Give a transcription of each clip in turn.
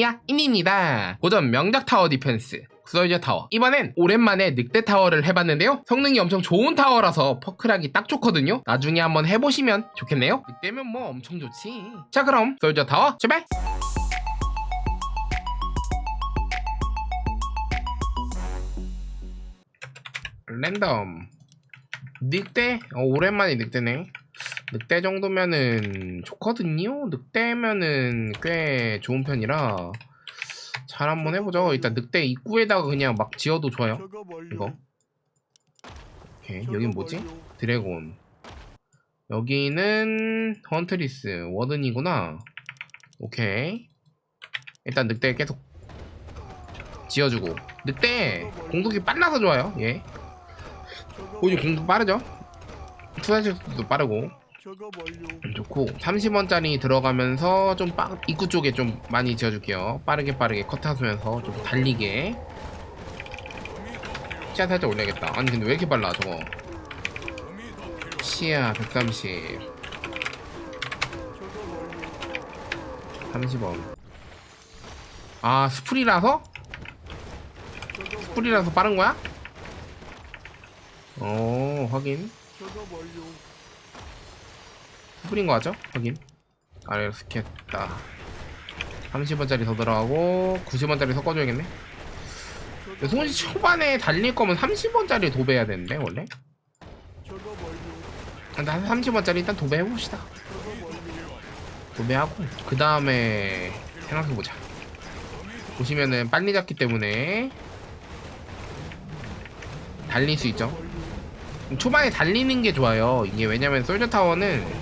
야, 인입니다. 고전 명작 타워 디펜스. 구설저 타워. 이번엔 오랜만에 늑대 타워를 해봤는데요. 성능이 엄청 좋은 타워라서 퍼크하기 딱 좋거든요. 나중에 한번 해보시면 좋겠네요. 늑대면 뭐 엄청 좋지. 자, 그럼 구설저 타워 출발! 랜덤. 늑대? 어, 오랜만에 늑대네. 늑대 정도면은 좋거든요. 늑대면은 꽤 좋은 편이라 잘 한번 해보죠. 일단 늑대 입구에다가 그냥 막 지어도 좋아요. 이거. 오케이. 여긴 뭐지? 드래곤. 여기는 헌트리스 워든이구나. 오케이. 일단 늑대 계속 지어주고. 늑대 공격이 빨라서 좋아요. 예. 오늘 공격 빠르죠? 투사실도 빠르고 좋고. 30원짜리 들어가면서 좀 빠, 입구 쪽에 좀 많이 지어줄게요. 빠르게 빠르게 컷하면서 좀 달리게. 시야 살짝 올려야겠다. 아니 근데 왜 이렇게 빨라 저거? 시야 130 30원. 아 스프리라서? 스프리라서 빠른 거야? 어 확인 뿌린 거 같죠? 확인. 알겠다. 30원짜리 더 들어가고 90원짜리 섞어줘야겠네. 손시 초반에 달릴 거면 30원짜리 도배해야 되는데 원래? 근데 한 30원짜리 일단 도배해봅시다. 도배하고 그 다음에 생각해보자. 보시면은 빨리 잡기 때문에 달릴 수 있죠. 초반에 달리는 게 좋아요. 이게 왜냐면 솔저 타워는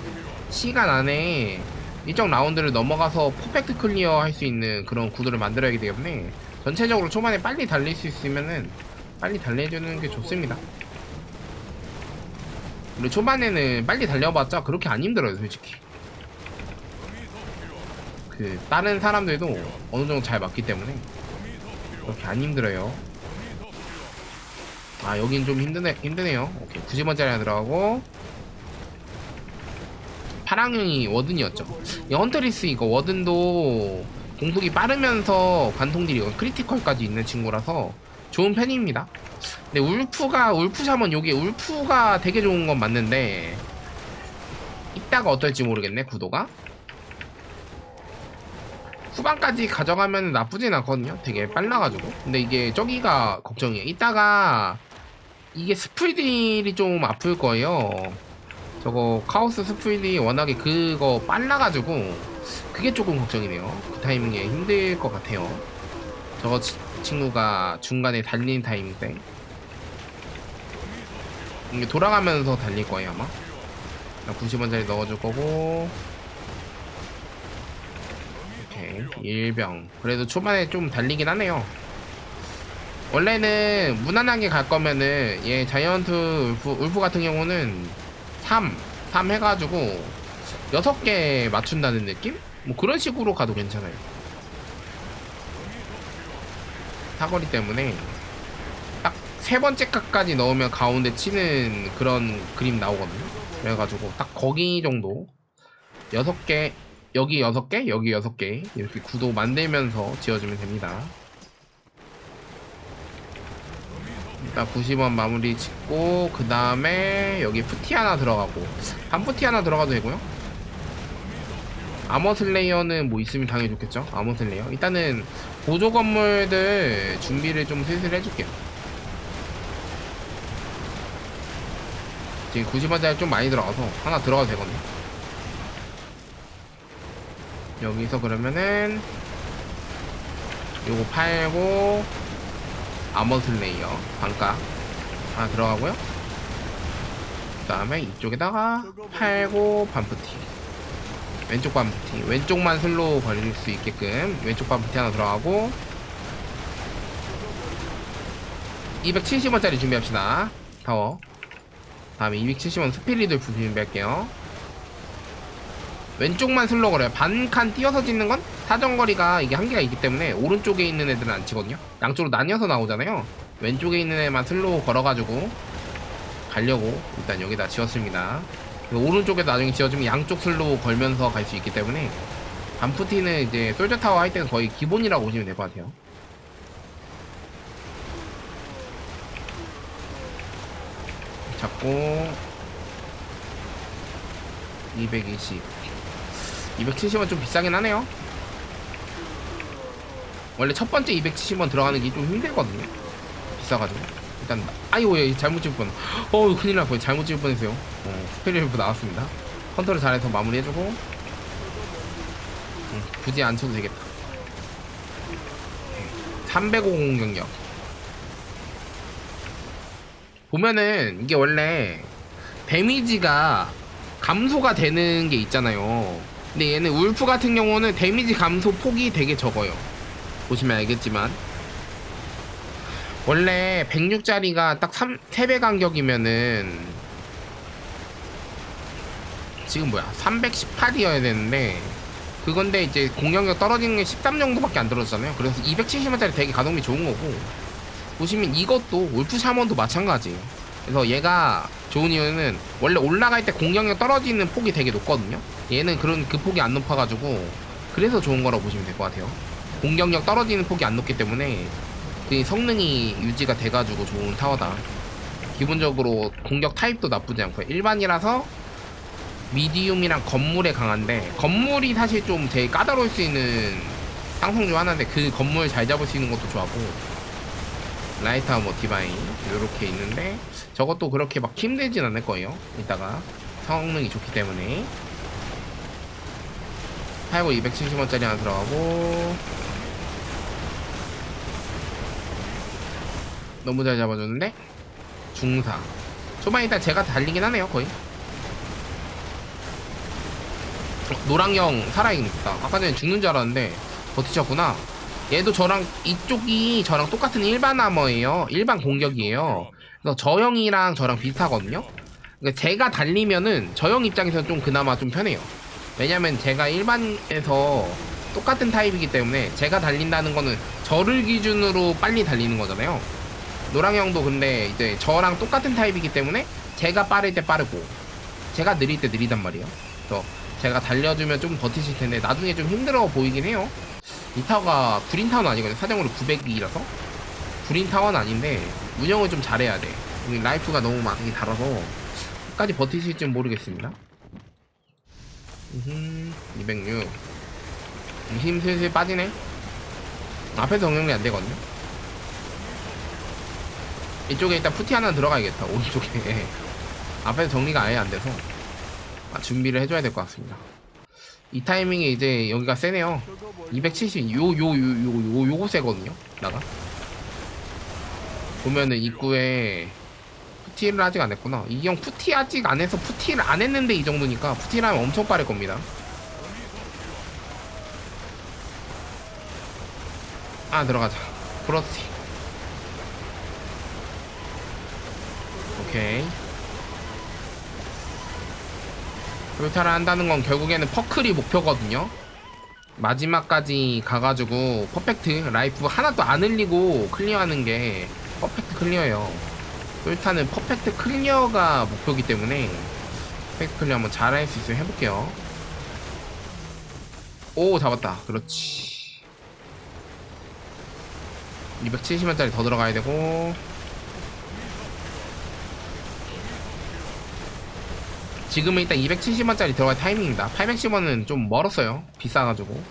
시간 안에 일정 라운드를 넘어가서 퍼펙트 클리어 할 수 있는 그런 구도를 만들어야 하기 때문에 전체적으로 초반에 빨리 달릴 수 있으면은 빨리 달려주는 게 좋습니다. 우리 초반에는 빨리 달려봤자 그렇게 안 힘들어요, 솔직히. 그 다른 사람들도 어느 정도 잘 맞기 때문에 그렇게 안 힘들어요. 아 여긴 좀 힘드네 힘드네요. 오케이 90원짜리 하나 들어가고 파랑형이 워든이었죠. 이 헌터리스 이거 워든도 공속이 빠르면서 관통딜이 크리티컬까지 있는 친구라서 좋은 편입니다. 근데 울프가 울프 샤먼 요게 울프가 되게 좋은 건 맞는데 이따가 어떨지 모르겠네 구도가. 후반까지 가져가면 나쁘진 않거든요. 되게 빨라가지고. 근데 이게 저기가 걱정이에요. 이따가 이게 스프리딜이 좀 아플 거예요. 저거 카오스 스프리딜이 워낙에 그거 빨라가지고 그게 조금 걱정이네요. 그 타이밍에 힘들 것 같아요. 저거 치- 친구가 중간에 달리는 타이밍 때 돌아가면서 달릴 거예요 아마. 90원짜리 넣어줄 거고 오케이 일병 그래도 초반에 좀 달리긴 하네요 원래는 무난하게 갈 거면은 얘 자이언트 울프, 울프 같은 경우는 3 3 해가지고 6개 맞춘다는 느낌? 뭐 그런 식으로 가도 괜찮아요. 사거리 때문에 딱 세 번째 각까지 넣으면 가운데 치는 그런 그림 나오거든요. 그래가지고 딱 거기 정도 6개 여기 6개 여기 6개 이렇게 구도 만들면서 지어주면 됩니다 일단 90원 마무리 짓고 그 다음에 여기 푸티 하나 들어가고. 반푸티 하나 들어가도 되고요. 아머 슬레이어는 뭐 있으면 당연히 좋겠죠. 아머 슬레이어. 일단은 보조 건물들 준비를 좀 슬슬 해줄게요. 지금 90원짜리 좀 많이 들어가서 하나 들어가도 되거든요. 여기서 그러면은 요거 팔고 아머 슬레이어 반가. 하나 들어가고요. 그 다음에 이쪽에다가 팔고 반프티. 왼쪽 반프티. 왼쪽만 슬로우 걸릴 수 있게끔 왼쪽 반프티 하나 들어가고 270원짜리 준비합시다. 타워. 다음에 270원 스피리드 준비할게요 왼쪽만 슬로우 걸어요. 반칸 띄어서 짓는 건 사정거리가 이게 한계가 있기 때문에 오른쪽에 있는 애들은 안 치거든요. 양쪽으로 나뉘어서 나오잖아요. 왼쪽에 있는 애만 슬로우 걸어가지고 가려고 일단 여기다 지었습니다. 오른쪽에 나중에 지어주면 양쪽 슬로우 걸면서 갈 수 있기 때문에 반푸티는 이제 솔저 타워 할 때는 거의 기본이라고 보시면 될 것 같아요. 잡고 220 270원 좀 비싸긴 하네요. 원래 첫 번째 270원 들어가는 게 좀 힘들거든요. 비싸가지고. 일단 아이고 예, 잘못 찍을 뻔 어우 큰일 날 뻔. 잘못 찍을 뻔했어요. 어, 스페리프 나왔습니다. 컨트롤 잘해서 마무리해주고. 음, 굳이 안 쳐도 되겠다. 350 경력. 보면은 이게 원래 데미지가 감소가 되는 게 있잖아요. 근데 얘는 울프 같은 경우는 데미지 감소 폭이 되게 적어요. 보시면 알겠지만 원래 106짜리가 딱 3, 3배 간격이면은 지금 뭐야 318이어야 되는데 그건데 이제 공격력 떨어지는 게 13 정도밖에 안 떨어졌잖아요. 그래서 270원짜리 되게 가동비 좋은 거고 보시면 이것도 울프 샤먼도 마찬가지예요. 그래서 얘가 좋은 이유는 원래 올라갈 때 공격력 떨어지는 폭이 되게 높거든요. 얘는 그런 그 폭이 안 높아가지고 그래서 좋은 거라고 보시면 될 것 같아요. 공격력 떨어지는 폭이 안 높기 때문에 그 성능이 유지가 돼가지고 좋은 타워다. 기본적으로 공격 타입도 나쁘지 않고요. 일반이라서 미디움이랑 건물에 강한데 건물이 사실 좀 제일 까다로울 수 있는 상성 중 하나인데 그 건물 잘 잡을 수 있는 것도 좋아하고 라이터 뭐 디바인 이렇게 있는데 저것도 그렇게 막 힘들진 않을 거예요. 이따가 성능이 좋기 때문에. 팔고 270원짜리 하나 들어가고. 너무 잘 잡아줬는데? 중사. 초반에 일단 제가 달리긴 하네요 거의. 어, 노랑형 살아있다. 아까 전에 죽는 줄 알았는데 버티셨구나 얘도 저랑 이쪽이 저랑 똑같은 일반 아머예요. 일반 공격이에요. 그래서 저 형이랑 저랑 비슷하거든요. 그러니까 제가 달리면은 저 형 입장에서는 좀 그나마 좀 편해요. 왜냐면 제가 일반에서 똑같은 타입이기 때문에 제가 달린다는 거는 저를 기준으로 빨리 달리는 거잖아요. 노랑 형도 근데 이제 저랑 똑같은 타입이기 때문에 제가 빠를 때 빠르고 제가 느릴 때 느리단 말이에요. 그래서 제가 달려주면 좀 버티실 텐데 나중에 좀 힘들어 보이긴 해요. 이 타워가 구린 타워는 아니거든요. 사정으로 900이라서 구린 타워는 아닌데 운영을 좀 잘해야 돼. 여기 라이프가 너무 많이 달아서 끝까지 버티실지 모르겠습니다. 음흠, 206. 힘 슬슬 빠지네. 앞에서 정령이 안 되거든요. 이쪽에 일단 푸티 하나 들어가야겠다. 오른쪽에. 앞에서 정리가 아예 안 돼서 아, 준비를 해줘야 될 것 같습니다. 이 타이밍에 이제 여기가 세네요. 270, 요, 요, 요, 요, 요, 요거 세거든요. 나가. 보면은 입구에 푸티를 아직 안 했구나. 이 형 푸티 아직 안 해서 푸티를 안 했는데 이 정도니까 푸티를 하면 엄청 빠를 겁니다. 아, 들어가자. 프로티. 오케이. 돌타를 한다는 건 결국에는 퍼클이 목표거든요. 마지막까지 가가지고 퍼펙트 라이프 하나도 안 흘리고 클리어하는 게 퍼펙트 클리어예요. 돌타는 퍼펙트 클리어가 목표이기 때문에 퍼펙트 클리어 한번 잘할 수 있으면 해볼게요. 오 잡았다. 그렇지. 270원짜리 더 들어가야 되고 지금은 일단 270원짜리 들어갈 타이밍입니다. 810원은 좀 멀었어요. 비싸가지고.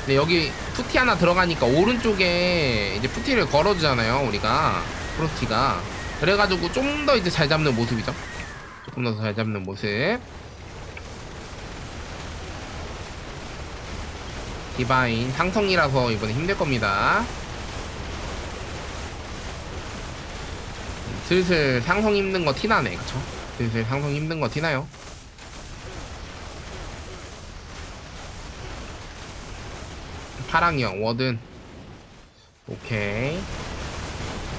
근데 여기 푸티 하나 들어가니까 오른쪽에 이제 푸티를 걸어주잖아요. 우리가. 프로티가. 그래가지고 좀 더 이제 잘 잡는 모습이죠. 조금 더 잘 잡는 모습. 디바인 상성이라서 이번에 힘들 겁니다. 슬슬 상성 힘든 거 티나네 그쵸? 슬슬 상성 힘든 거 티나요? 파랑이형 워든. 오케이.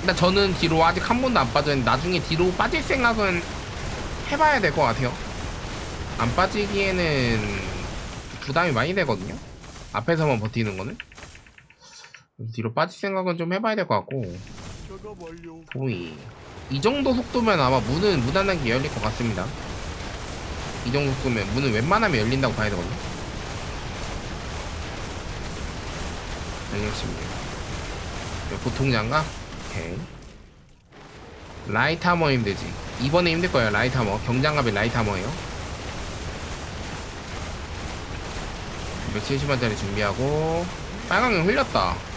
일단 저는 뒤로 아직 한 번도 안 빠졌는데 나중에 뒤로 빠질 생각은 해봐야 될 것 같아요. 안 빠지기에는 부담이 많이 되거든요. 앞에서만 버티는 거는. 뒤로 빠질 생각은 좀 해봐야 될 것 같고. 보이 이 정도 속도면 아마 문은 무난하게 열릴 것 같습니다. 이 정도 끄면 문은 웬만하면 열린다고 봐야 되거든요. 166. 보통 장갑? 오케이. 하머이면 되지. 이번에 힘들 거예요, 라이트 하머. 경장갑이 라이트 하머예요. 270원짜리 준비하고. 빨강용 흘렸다.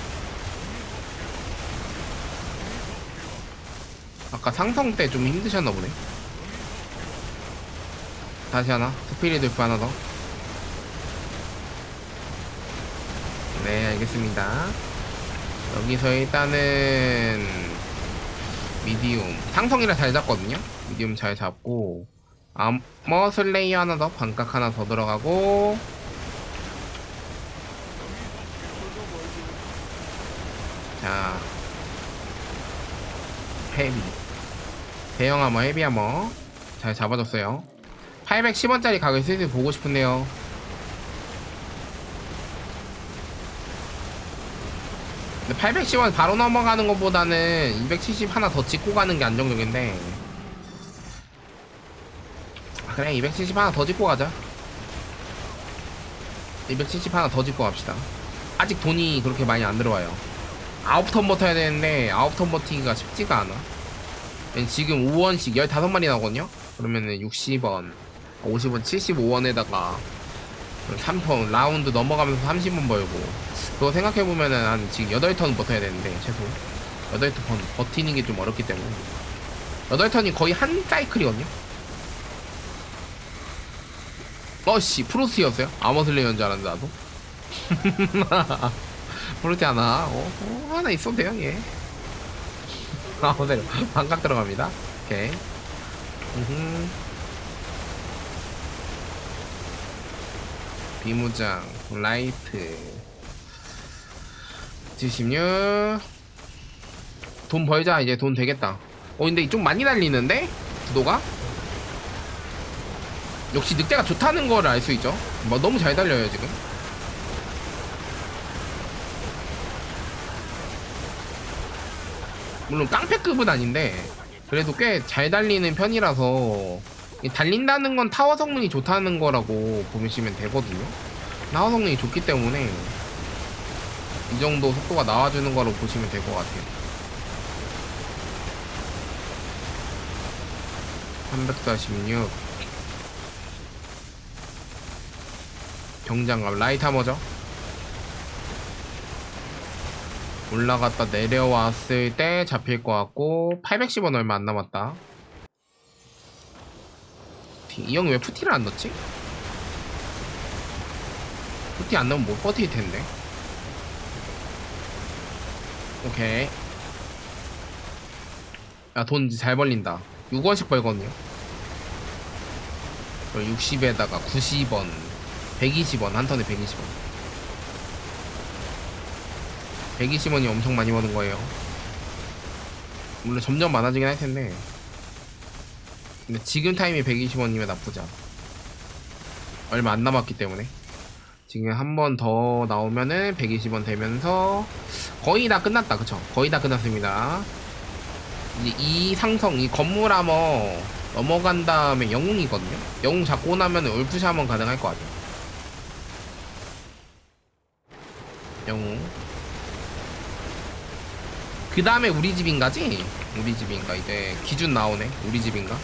아까 상성 때 좀 힘드셨나 보네. 다시 하나. 스피릿 돌프 하나 더. 네, 알겠습니다. 여기서 일단은 미디움 상성이라 잘 잡거든요. 미디움 잘 잡고 아머 슬레이어 하나 더 반각 하나 더 들어가고 자 헤비 대형 아머 헤비 아머 잘 잡아줬어요. 810원짜리 가격 슬슬 보고 싶은데요. 근데 810원 바로 넘어가는 것보다는 270 하나 더 찍고 가는 게 안정적인데. 아, 그래. 270 하나 더 찍고 가자. 270 하나 더 찍고 갑시다. 아직 돈이 그렇게 많이 안 들어와요. 9턴 버텨야 되는데 9턴 버티기가 쉽지가 않아 지금 5원씩 15마리 나오거든요? 그러면은 60원 50원 75원에다가 3턴 라운드 넘어가면서 30원 벌고 그거 생각해보면은 한 지금 8턴 버텨야 되는데 최소. 8턴 버티는 게 좀 어렵기 때문에. 8턴이 거의 한 사이클이거든요? 어씨 프로스였어요? 아머슬레이어인 줄 알았는데 나도? 프로티 하나 어, 어, 하나 있어도 돼요 얘 아머슬레이어 반각 들어갑니다 오케이 음흠. 비무장 라이트 76. 돈 벌자 이제 돈 되겠다. 어 근데 좀 많이 달리는데 구도가? 역시 늑대가 좋다는 걸 알 수 있죠. 뭐 너무 잘 달려요 지금. 물론 깡패급은 아닌데 그래도 꽤 잘 달리는 편이라서 이 달린다는 건 타워 성능이 좋다는 거라고 보시면 되거든요. 타워 성능이 좋기 때문에 이 정도 속도가 나와주는 거로 보시면 될 것 같아요. 346 경장갑 라이트 하머죠 올라갔다 내려왔을 때 잡힐 것 같고 810원 얼마 안 남았다. 이형왜 푸티를 안 넣지? 푸티 안 넣으면 못 버틸 텐데. 오케이. 야 돈 잘 벌린다. 6원씩 벌거든요. 60에다가 90원 120원 한 턴에 120원 120원이 엄청 많이 버는 거예요. 물론 점점 많아지긴 할 텐데. 근데 지금 타임이 120원이면 나쁘지 않아. 얼마 안 남았기 때문에. 지금 한 번 더 나오면은 120원 되면서 거의 다 끝났다. 그쵸? 거의 다 끝났습니다. 이제 이 상성 이 건물 아머 넘어간 다음에 영웅이거든요. 영웅 잡고 나면 울프시 한번 가능할 것 같아요. 영웅 그 다음에 우리 집인가지? 우리 집인가? 이제 기준 나오네. 우리 집인가?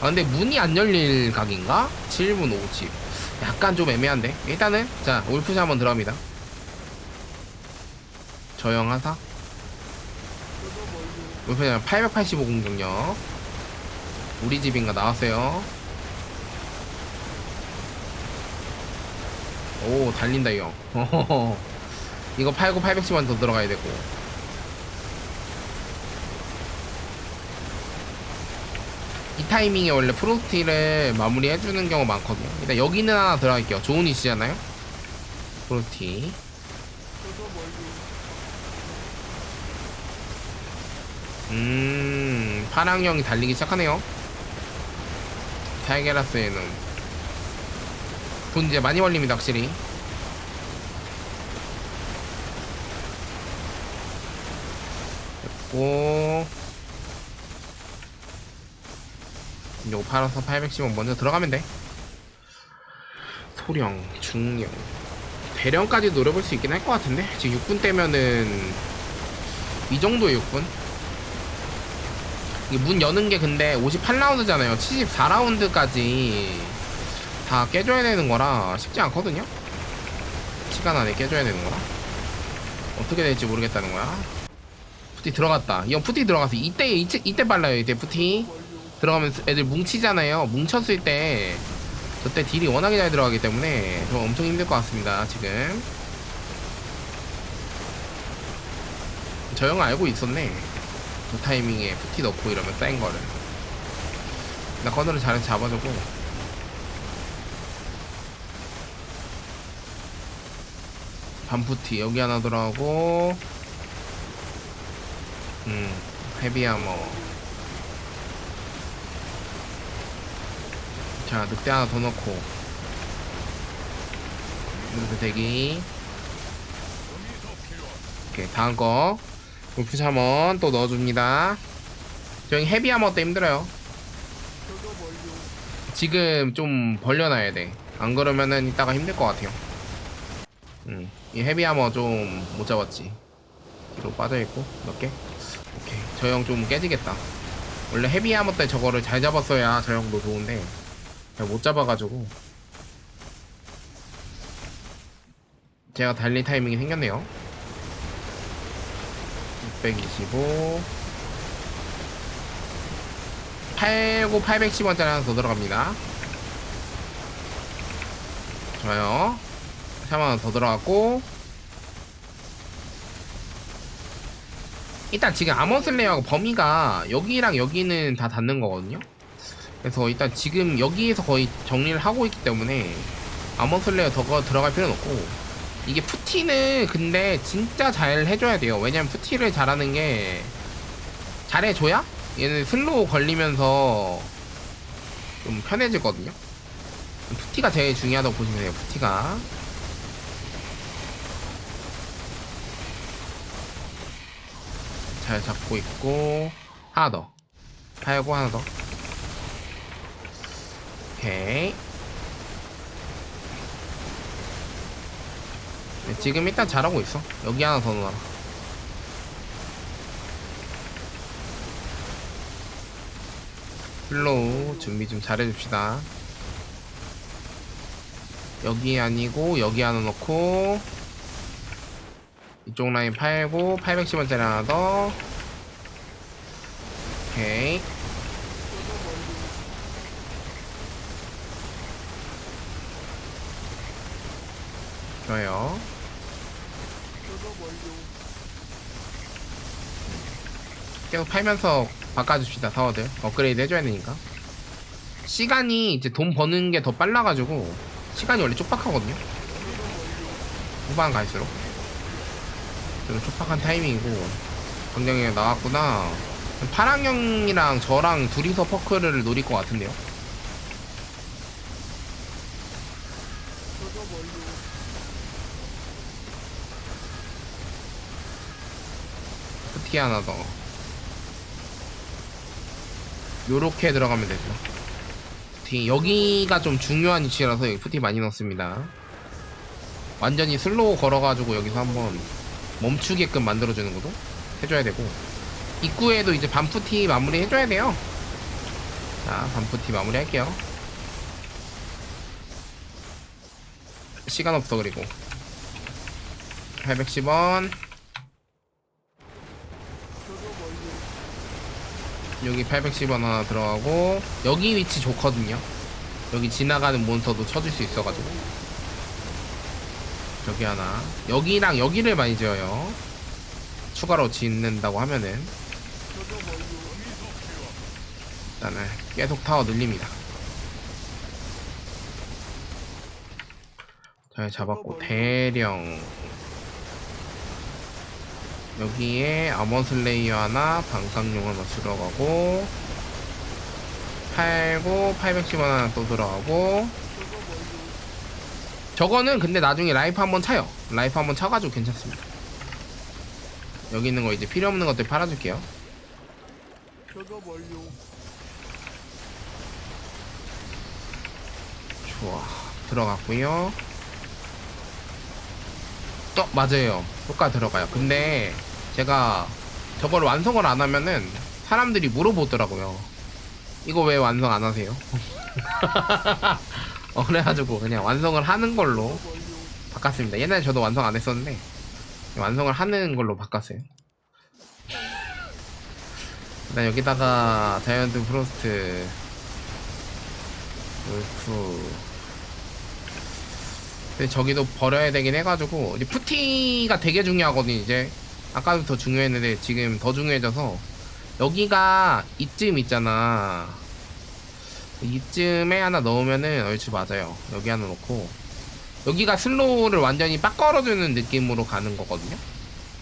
아 근데 문이 안 열릴 각인가? 7분 50 약간 좀 애매한데. 일단은 자 울프시 한번 들어갑니다. 저형 하사? 울프시 885 공격력. 우리 집인가 나왔어요. 오 달린다 이형 이거 팔고 810원 더 들어가야 되고 이 타이밍에 원래 프로티를 마무리 해주는 경우 많거든요. 일단 여기는 하나 들어갈게요. 좋은 위치잖아요. 프로티 음 파랑형이 달리기 시작하네요. 타이게라스에는. 돈 이제 많이 걸립니다 확실히. 됐고 요거 팔아서 810원 먼저 들어가면 돼 소령, 중령, 대령까지 노려볼 수 있긴 할 것 같은데 지금 6분 때면은 이 정도의 6분. 이게 문 여는 게 근데 58라운드잖아요. 74라운드까지 다 깨줘야 되는 거라 쉽지 않거든요. 시간 안에 깨줘야 되는 거라 어떻게 될지 모르겠다는 거야. 푸티 들어갔다. 이형 푸티 들어갔어. 이때 이때, 이때 빨라요. 이때 푸티 들어가면 애들 뭉치잖아요. 뭉쳤을 때 저때 딜이 워낙에 잘 들어가기 때문에 좀 엄청 힘들 것 같습니다. 지금 저 형 알고 있었네. 그 타이밍에 푸티 넣고 이러면 쌓인 거를. 나 커널을 잘해서 잡아주고 반푸티 여기 하나 들어가고 음 헤비아머 자 늑대 하나 더 넣고. 늑대 대기. 오케이 다음 거. 울프 샤먼 또 넣어줍니다. 저희 헤비아머 때? 힘들어요. 지금 좀 벌려놔야 돼안 그러면은 이따가 힘들 것 같아요. 음, 이 헤비아머 좀 못 잡았지. 뒤로 빠져있고 몇 개? 오케이 저 형 좀 깨지겠다. 원래 헤비아머 때 저거를 잘 잡았어야 저 형도 좋은데 잘못 잡아가지고. 제가 달릴 타이밍이 생겼네요. 625 89 810원짜리 하나 더 들어갑니다. 좋아요. 3만원 더 들어갔고. 일단 지금 아머슬레이하고 범위가 여기랑 여기는 다 닿는 거거든요 그래서 일단 지금 여기에서 거의 정리를 하고 있기 때문에 아머슬레이어 더 들어갈 필요는 없고 이게 푸티는 근데 진짜 잘 해줘야 돼요. 왜냐면 푸티를 잘하는 게 잘해줘야 얘는 슬로우 걸리면서 좀 편해지거든요. 푸티가 제일 중요하다고 보시면 돼요 푸티가. 잘 잡고 있고 하나 더. 팔고 하나 더 오케이. 네, 지금 일단 잘하고 있어. 여기 하나 더 넣어라. 플로우 준비 좀 잘해줍시다. 여기 아니고 여기 하나 넣고 이쪽 라인 팔고 810원짜리 하나 더. 오케이 좋아요. 계속 팔면서 바꿔줍시다 사워들. 업그레이드 해줘야 되니까. 시간이 이제 돈 버는 게 더 빨라가지고 시간이 원래 촉박하거든요. 후반 갈수록. 좀 촉박한 타이밍이고. 강경이가 나왔구나. 파랑형이랑 저랑 둘이서 퍼크를 노릴 것 같은데요 푸티 하나 더. 요렇게 들어가면 되죠. 여기가 좀 중요한 위치라서 여기 푸티 많이 넣습니다. 완전히 슬로우 걸어가지고 여기서 한번 멈추게끔 만들어주는 것도 해줘야 되고. 입구에도 이제 반푸티 마무리 해줘야 돼요. 자 반푸티 마무리 할게요. 시간 없어 그리고. 810원 여기 810원 하나 들어가고 여기 위치 좋거든요. 여기 지나가는 몬스터도 쳐줄 수 있어가지고. 여기 하나. 여기랑 여기를 많이 지어요. 추가로 짓는다고 하면은. 일단은 계속 타워 늘립니다. 잘 잡았고 대령 여기에 아머슬레이어 하나 방광용 하나 들어가고 팔고 810원 하나 또 들어가고. 저거는 근데 나중에 라이프 한번 차요. 라이프 한번 차가지고 괜찮습니다. 여기 있는 거 이제 필요 없는 것들 팔아줄게요. 좋아. 들어갔고요. 어 맞아요. 효과 들어가요. 근데 제가 저걸 완성을 안 하면은 사람들이 물어보더라고요 이거 왜 완성 안 하세요? 어, 그래가지고 그냥 완성을 하는 걸로. 바꿨습니다 옛날에 저도 완성 안 했었는데 완성을 하는 걸로 바꿨어요 그다음 여기다가 자이언트 프로스트 울프 근데 저기도 버려야 되긴 해가지고 이제 푸티가 되게 중요하거든요 이제 아까도 더 중요했는데 지금 더 중요해져서 여기가 이쯤 있잖아. 이쯤에 하나 넣으면은 얼추 맞아요. 여기 하나 넣고. 여기가 슬로우를 완전히 빡 걸어주는 느낌으로 가는 거거든요.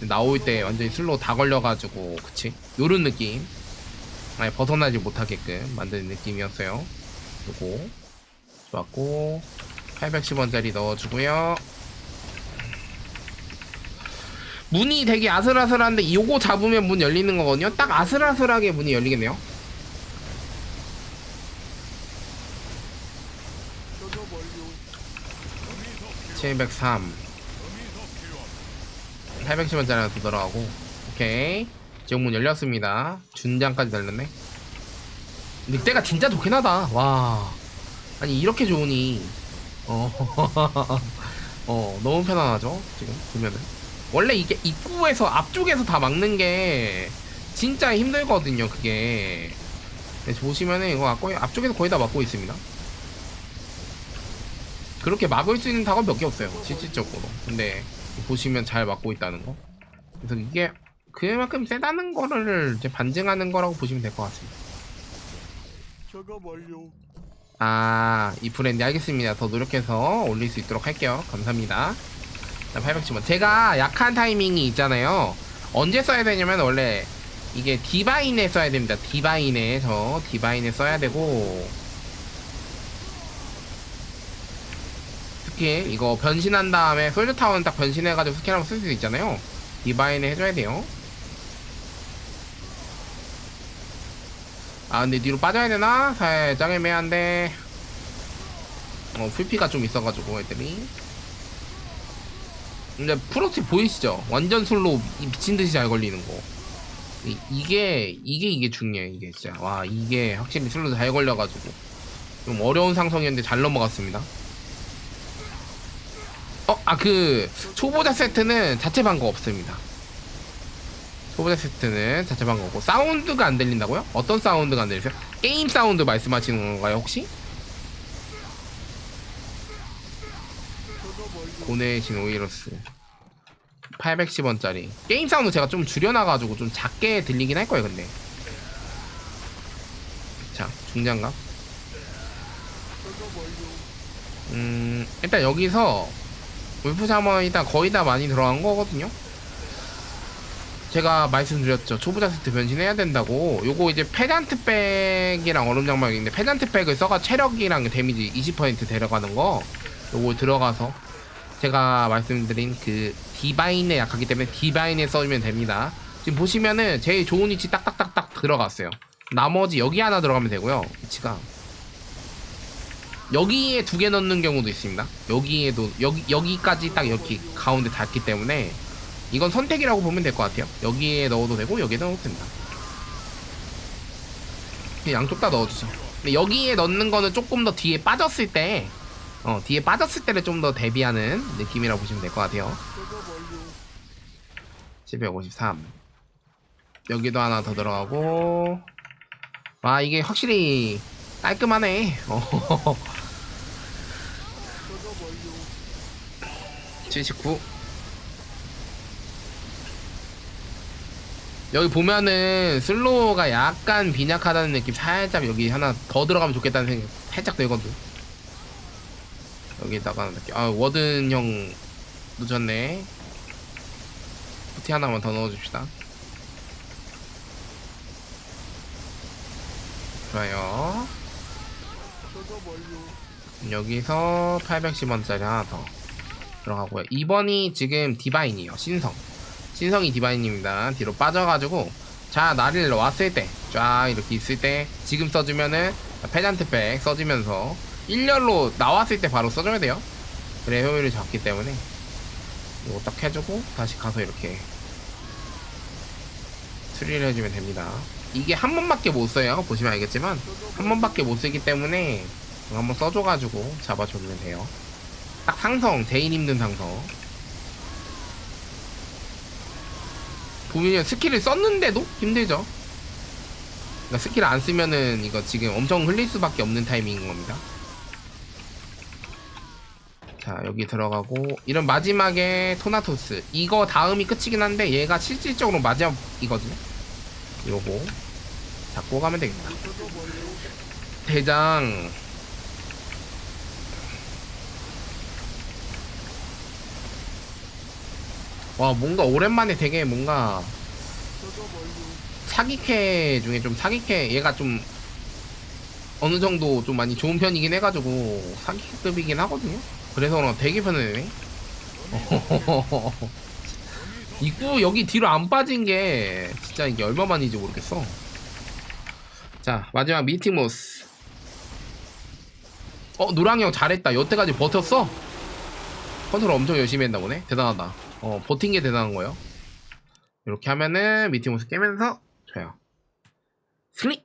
나올 때 완전히 슬로우 다 걸려가지고 그치? 요런 느낌. 아니 벗어나지 못하게끔 만드는 느낌이었어요. 요거. 좋았고 810원짜리 넣어주고요 문이 되게 아슬아슬한데 요거 잡으면 문 열리는 거거든요. 딱 아슬아슬하게 문이 열리겠네요. 작업 완료. 703 810원짜리 하나 더 들어가고. 오케이. 지금 문 열렸습니다. 준장까지 달렸네. 늑대가 진짜 좋긴 하다. 와. 아니 이렇게 좋으니. 어, 어 너무 편안하죠? 지금 보면은 원래 이게 입구에서 앞쪽에서 다 막는 게 진짜 힘들거든요 그게 네, 보시면은 이거 거의 앞쪽에서 거의 다 막고 있습니다 그렇게 막을 수 있는 타가 몇 개 없어요 실질적으로 근데 보시면 잘 막고 있다는 거 그래서 이게 그만큼 세다는 거를 이제 반증하는 거라고 보시면 될 것 같습니다 작업 완료. 아, 이 브랜드 알겠습니다. 더 노력해서 올릴 수 있도록 할게요. 감사합니다. 자, 810원. 제가 약한 타이밍이 있잖아요. 언제 써야 되냐면 원래 이게 디바인에 써야 됩니다. 디바인에 저 디바인에 써야 되고 스킬 이거 변신한 다음에 솔드타운 딱 변신해가지고 스킬하면 쓸수 있잖아요. 디바인에 해줘야 돼요. 아 근데 뒤로 빠져야 되나? 살짝 애매한데 어 풀피가 좀 있어가지고 애들이 근데 프로티 보이시죠? 완전 술로 이 미친 듯이 잘 걸리는 거 이, 이게 이게 이게 중요해 이게 진짜 와 이게 확실히 술로 잘 걸려가지고 좀 어려운 상성이었는데 잘 넘어갔습니다 어? 아 그 초보자 세트는 자체 방법 없습니다 초보자 세트는 자체 방법 없고 사운드가 안 들린다고요? 어떤 사운드가 안 들리세요? 게임 사운드 말씀하시는 건가요 혹시? 작업 완료. 고네신 오이러스. 810원짜리. 게임 사운드 제가 좀 줄여놔가지고 좀 작게 들리긴 할 거예요 근데. 자 중장갑. 음 일단 여기서 울프샤먼 일단 거의 다 많이 들어간 거거든요. 제가 말씀드렸죠. 초보자 세트 변신해야 된다고. 요거 이제 페잔트 백이랑 얼음 장막인데 페잔트 백을 써가 체력이랑 데미지 20% 데려가는 거. 요거 들어가서 제가 말씀드린 그 디바인에 약하기 때문에 디바인에 써주면 됩니다 지금 보시면은 제일 좋은 위치 딱딱딱딱 들어갔어요 나머지 여기 하나 들어가면 되고요 위치가 여기에 두 개 넣는 경우도 있습니다. 여기에도 여기 여기까지 딱 여기 가운데 닿기 때문에 이건 선택이라고 보면 될 것 같아요. 여기에 넣어도 되고 여기에 넣어도 됩니다. 양쪽 다 넣어주죠. 근데 여기에 넣는 거는 조금 더 뒤에 빠졌을 때, 어 뒤에 빠졌을 때를 좀 더 대비하는 느낌이라고 보시면 될 것 같아요. 작업 완료. 753 여기도 하나 더 들어가고 와 이게 확실히 깔끔하네. 어. 작업 완료. 79 여기 보면은 슬로우가 약간 빈약하다는 느낌 살짝 여기 하나 더 들어가면 좋겠다는 생각 살짝 들거든 여기다가 이렇게 아 워든 형 늦었네 푸티 하나만 더 넣어줍시다 좋아요. 여기서 810원짜리 하나 더 들어가고요. 2번이 지금 디바인이에요. 신성. 신성이 디바인입니다. 뒤로 빠져가지고 자 나를 왔을 때 쫙 이렇게 있을 때 지금 써주면은 페잔트 백 써주면서 1열로 나왔을 때 바로 써줘야 돼요. 그래 효율이 작기 때문에. 이거 딱 해주고 다시 가서 이렇게 수리를 해주면 됩니다. 이게 한 번밖에 못 써요. 보시면 알겠지만 한 번밖에 못 쓰기 때문에 한번 써줘가지고 잡아주면 돼요. 딱 상성 제일 힘든 상성. 보면 스킬을 썼는데도 힘들죠? 그러니까 스킬 안 쓰면은 이거 지금 엄청 흘릴 수밖에 없는 타이밍인 겁니다 자 여기 들어가고 이런 마지막에 토나토스. 이거 다음이 끝이긴 한데 얘가 실질적으로 마지막이거든요. 요거. 잡고 가면 되겠다. 대장. 와 뭔가 오랜만에 되게 뭔가 사기캐 중에 좀 사기캐 얘가 좀 어느 정도 좀 많이 좋은 편이긴 해가지고 사기급이긴 하거든요. 그래서 그런 되게 편하네. 입구 여기 뒤로 안 빠진 게 진짜 이게 얼마만인지 모르겠어. 자 마지막 미티모스. 어 노랑이 형 잘했다. 여태까지 버텼어. 컨트롤 엄청 열심히 했나 보네. 대단하다. 어 버틴 게 대단한 거예요. 이렇게 하면은 미티모스 깨면서 줘요. 승리!